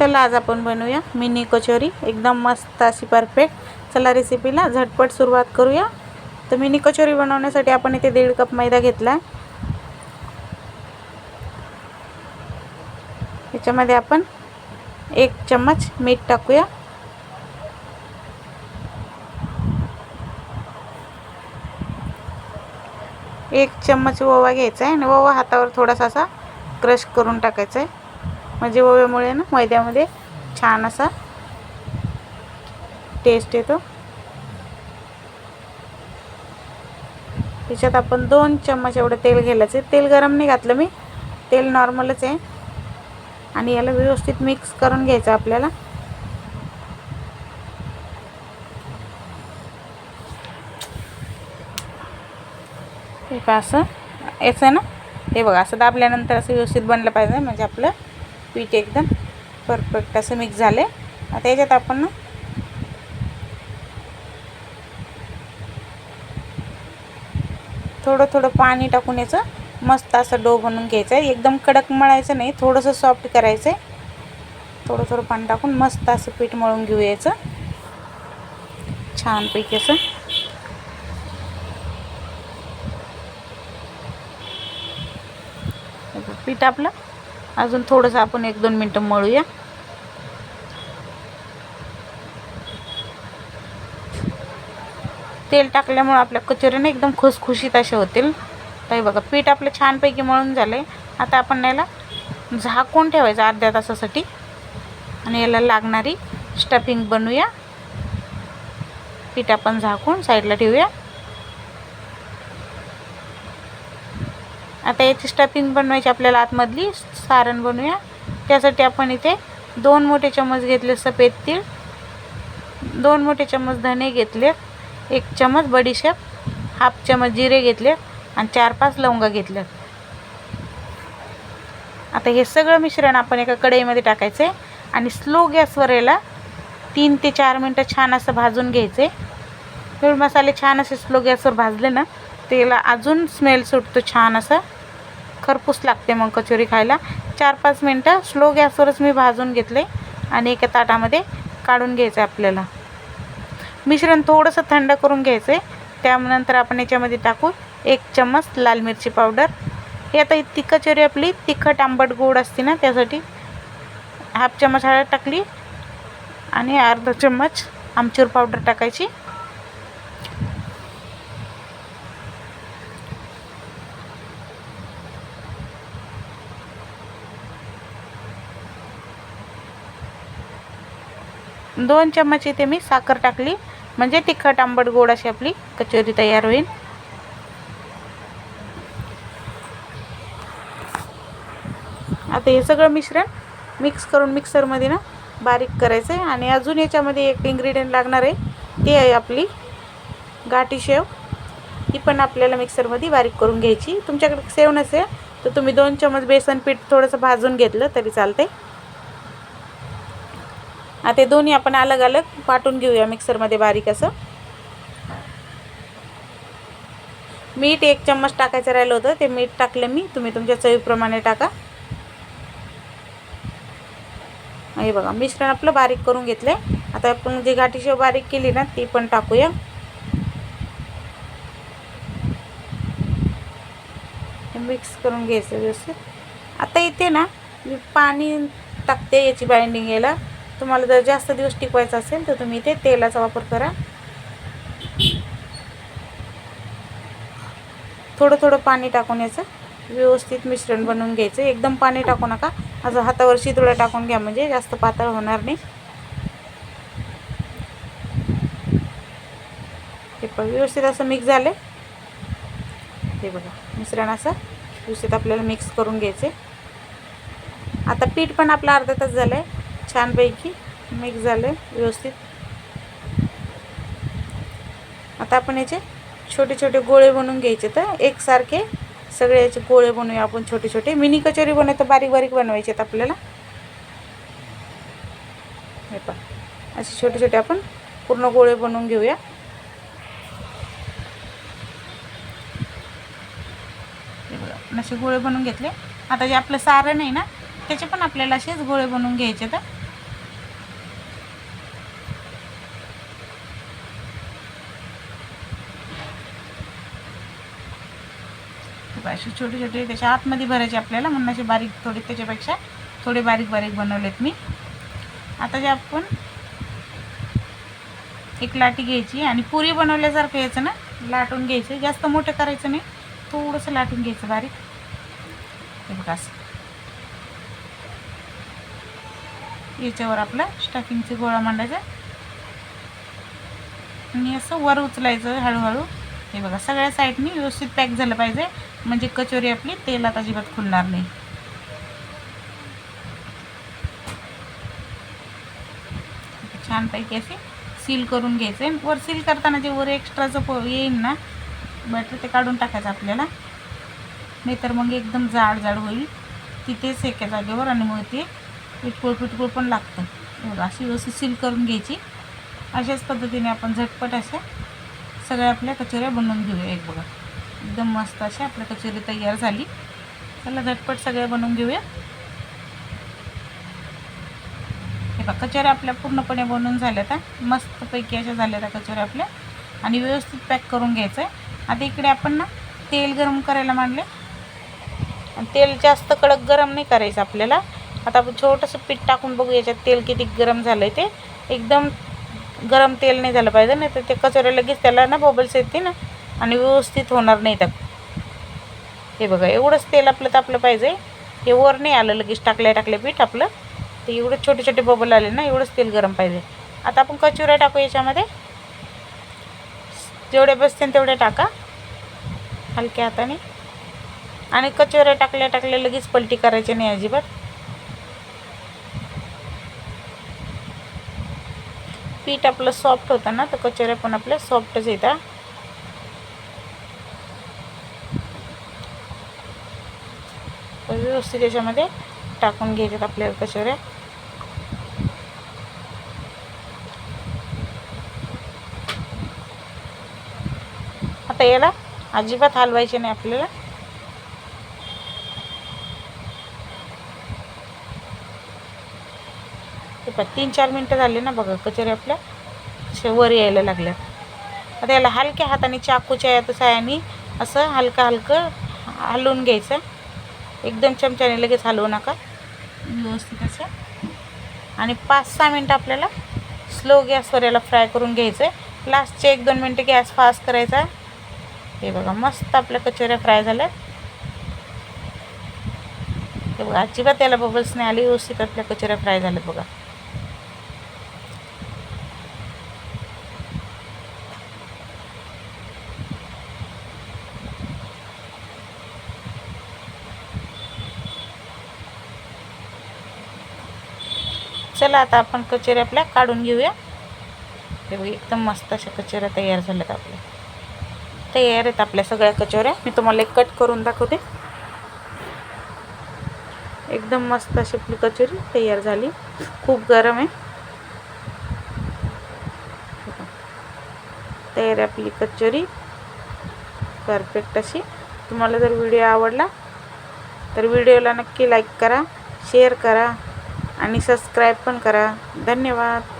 चला आज आपण बनवूया मिनी कचोरी. एकदम मस्त अशी परफेक्ट चला रेसिपीला झटपट सुरुवात करूया. तर मिनी कचोरी बनवण्यासाठी आपण इथे दीड कप मैदा घेतला आहे याच्यामध्ये आपण एक चम्मच मीठ टाकूया. एक चम्मच ओवा घ्यायचा आहे आणि ओवा हातावर थोडासा असा क्रश करून टाकायचा आहे. म्हणजे ओव्यामुळे ना मैद्यामध्ये छान असा टेस्ट येतो. त्याच्यात आपण दोन चम्मच एवढं तेल घ्यायचं आहे. तेल गरम नाही घातलं मी. तेल नॉर्मलच आहे. आणि याला व्यवस्थित मिक्स करून घ्यायचं आपल्याला. असं. याचं आहे ना? हे बघा असं दाबल्यानंतर असं व्यवस्थित बनलं पाहिजे म्हणजे आपलं पीठ एकदम परफेक्ट असं मिक्स झालं आहे आता याच्यात आपण ना थोडं थोडं पाणी टाकून याचं मस्त असं डो बनवून घ्यायचं आहे. एकदम कडक मळायचं नाही थोडंसं सॉफ्ट करायचं आहे थोडं थोडं पाणी टाकून मस्त असं पीठ मळून घेऊ याचं. छानपैकी असं. पीठ आपलं अजून थोडंसं आपण एक दोन मिनटं मळूया. तेल टाकल्यामुळं आपल्या कचोरीने एकदम खुसखुशीत असे होतील. तर बघा पीठ आपलं छानपैकी मळून झालं आहे आता आपण याला झाकून ठेवायचं अर्ध्या तासासाठी. आणि याला लागणारी स्टफिंग बनवूया. पीठ आपण झाकून साईडला ठेवूया. आता याची स्टफिंग बनवायची आपल्याला आतमधली सारण बनवूया. त्यासाठी आपण इथे दोन मोठे चम्मच घेतले सफेद तीळ दोन मोठे चम्मच धने घेतले एक चम्मच बडीशेप हाफ चम्मच जिरे घेतले आणि चार पाच लवंगा घेतल्या आता हे सगळं मिश्रण आपण एका कढईमध्ये टाकायचं आहे आणि स्लो गॅसवर याला तीन ते चार मिनटं छान असं भाजून घ्यायचे. हे मसाले छान असे स्लो गॅसवर भाजले ना त्याला अजून स्मेल सुटतो छान असं. खरपूस लागते मग कचोरी खायला. चार पाच मिनटं स्लो गॅसवरच मी भाजून घेतले आणि एका ताटामध्ये काढून घ्यायचं आहे आपल्याला. मिश्रण थोडंसं थंड करून घ्यायचं आहे त्यानंतर आपण याच्यामध्ये टाकू एक चम्मच लाल मिरची पावडर. हे आता ती कचोरी आपली तिखट आंबट गोड असते ना त्यासाठी हाफ चम्मच हळद टाकली आणि अर्धा चम्मच आमचूर पावडर टाकायची. दोन चम्मच इथे मी साखर टाकली म्हणजे तिखट आंबट गोड अशी आपली कचोरी तयार होईल. आता हे सगळं मिश्रण मिक्स करून मिक्सरमध्ये ना बारीक करायचं आहे आणि अजून याच्यामध्ये एक इन्ग्रेडियंट लागणार आहे ती आहे आपली गाठी शेव. ती पण आपल्याला मिक्सरमध्ये बारीक करून घ्यायची. तुमच्याकडे सेव नसेल तर तुम्ही दोन चम्मच बेसन पीठ थोडंसं भाजून घेतलं तरी चालते आता दोन्ही आपण अलग अलग वाटून घेऊया मिक्सरमध्ये बारीक असं. मीठ एक चम्मच टाकायचं राहिलं होतं. ते मीठ टाकलं मी. तुम्ही तुमच्या चवीप्रमाणे टाका. हे बघा मिश्रण आपलं बारीक करून घेतलं आहे आता आपण जी गाठी बारीक केली ना ती पण टाकूया. मिक्स करून घ्यायचं व्यवस्थित. आता इथे ना मी पाणी टाकते याची बाइंडिंग यायला तुम्हाला जर जास्त दिवस टिकवायचं असेल तर तुम्ही इथे तेलाचा वापर करा. थोडं थोडं पाणी टाकून याचं व्यवस्थित मिश्रण बनवून घ्यायचं. एकदम पाणी टाकू नका. असं हातावर शितोळ्या टाकून घ्या म्हणजे जास्त पातळ होणार नाही. हे पण व्यवस्थित असं मिक्स झालं हे बघा मिश्रण असं व्यवस्थित आपल्याला मिक्स करून घ्यायचे आता पीठ पण आपलं अर्धा तास झालं आहे छानपैकी मिक्स झालं आहे व्यवस्थित. आता आपण याचे छोटे छोटे गोळे बनवून घ्यायचे तर एकसारखे सगळे याचे गोळे बनवूया आपण छोटे छोटे. मिनी कचोरी बनवतो बारीक बारीक बनवायचे आहेत आपल्याला. हे पण असे छोटे छोटे आपण पूर्ण गोळे बनवून घेऊया. असे गोळे बनवून घेतले. आता जे आपलं सारण आहे ना त्याचे पण आपल्याला असेच गोळे बनवून घ्यायचे तर अशी छोटे छोटे त्याच्या आतमध्ये भरायचे आपल्याला. म्हणून असे बारीक थोडे त्याच्यापेक्षा थोडे बारीक बारीक बनवलेत मी. आता जे आपण एक लाटी घ्यायची आणि पुरी बनवल्यासारखं यायचं ना लाटून घ्यायचं. जास्त मोठं करायचं नाही. थोडंसं लाटून घ्यायचं बारीक. हे बघा असं. याच्यावर आपलं स्टफिंगचा गोळा मांडायचा. आणि असं वर उचलायचं हळूहळू. हे बघा सगळ्या साईडनी व्यवस्थित पॅक झालं पाहिजे. म्हणजे कचोरी आपली तेलात अजिबात खुलणार नाही. छानपैकी असे सील करून घ्यायचे. वर सील करताना जे वर एक्स्ट्राचं प येईल ना बटर ते काढून टाकायचं आपल्याला. नाहीतर मग एकदम जाड जाड होईल. तिथेच एका जागेवर आणि मग ते पिटकुळ पिटकुळ पण लागतं. बघा अशी व्यवस्थित सील करून घ्यायची. अशाच पद्धतीने आपण झटपट अशा सगळ्या आपल्या कचोऱ्या बनवून घेऊया एक बघा. एकदम मस्त अशी आपल्या कचोरी तयार झाली. चला झटपट सगळ्या बनवून घेऊया. हे बघा कचोऱ्या आपल्या पूर्णपणे बनवून झाल्या त्या मस्तपैकी अशा झाल्या त्या कचोऱ्या आपल्या. आणि व्यवस्थित पॅक करून घ्यायचं आहे आता इकडे आपण ना तेल गरम करायला मांडले. आणि तेल जास्त कडक गरम नाही करायचं आपल्याला. आता आपण छोटंसं पीठ टाकून बघू याच्यात तेल किती गरम झालं आहे ते. एकदम गरम तेल नाही झालं पाहिजे नाही तर ते कचोऱ्या लगेच त्याला ना बबल्स येते ना. आणि व्यवस्थित होणार नाही त्यात हे बघा एवढंच तेल आपलं तापलं पाहिजे. हे वर नाही आलं लगेच टाकल्या टाकल्या पीठ आपलं. ते एवढे छोटे छोटे बबल आले ना एवढंच तेल गरम पाहिजे. आता आपण कचोऱ्या टाकू याच्यामध्ये. जेवढे बसतील तेवढे टाका. हलक्या हाताने. आणि कचोऱ्या टाकल्या टाकल्या लगेच पलटी करायची नाही अजिबात. पीठ आपलं सॉफ्ट होतं ना तर कचोऱ्या पण आपल्या सॉफ्टच येतात. तर व्यवस्थित याच्यामध्ये टाकून घ्यायच्यात आपल्याला कचोऱ्या. आता याला अजिबात हलवायचे नाही आपल्याला. तीन चार मिनटं झाले ना बघा कचोऱ्या आपल्या वर यायला लागल्या आता याला हलक्या हाताने चाकूच्या या सायाने असं हलकं हलकं हलवून घ्यायचं. एकदम चमच्याने लगेच हलवू नका. व्यवस्थित असं. आणि पाच सहा मिनटं आपल्याला स्लो गॅसवर याला फ्राय करून घ्यायचं आहे लास्टचे एक दोन मिनटं गॅस फास्ट करायचा. हे बघा मस्त आपल्या कचोऱ्या फ्राय झाल्या. हे बघा अजिबात याला बबल्स नाही आली व्यवस्थित आपल्या कचोऱ्या फ्राय झाल्यात बघा. चला आता आपण कचेऱ्या आपल्या काढून घेऊया. हे बघ एकदम मस्त अशा कचोऱ्या तयार झाल्यात आपल्या. तयार आहेत आपल्या सगळ्या कचोऱ्या. मी तुम्हाला एक कट करून दाखवते. एकदम मस्त अशी आपली कचोरी तयार झाली. खूप गरम आहे. तयार आहे आपली कचोरी. परफेक्ट अशी. तुम्हाला जर व्हिडिओ आवडला तर व्हिडिओला नक्की लाईक करा शेअर करा. आणि सबस्क्राईब पण करा. धन्यवाद.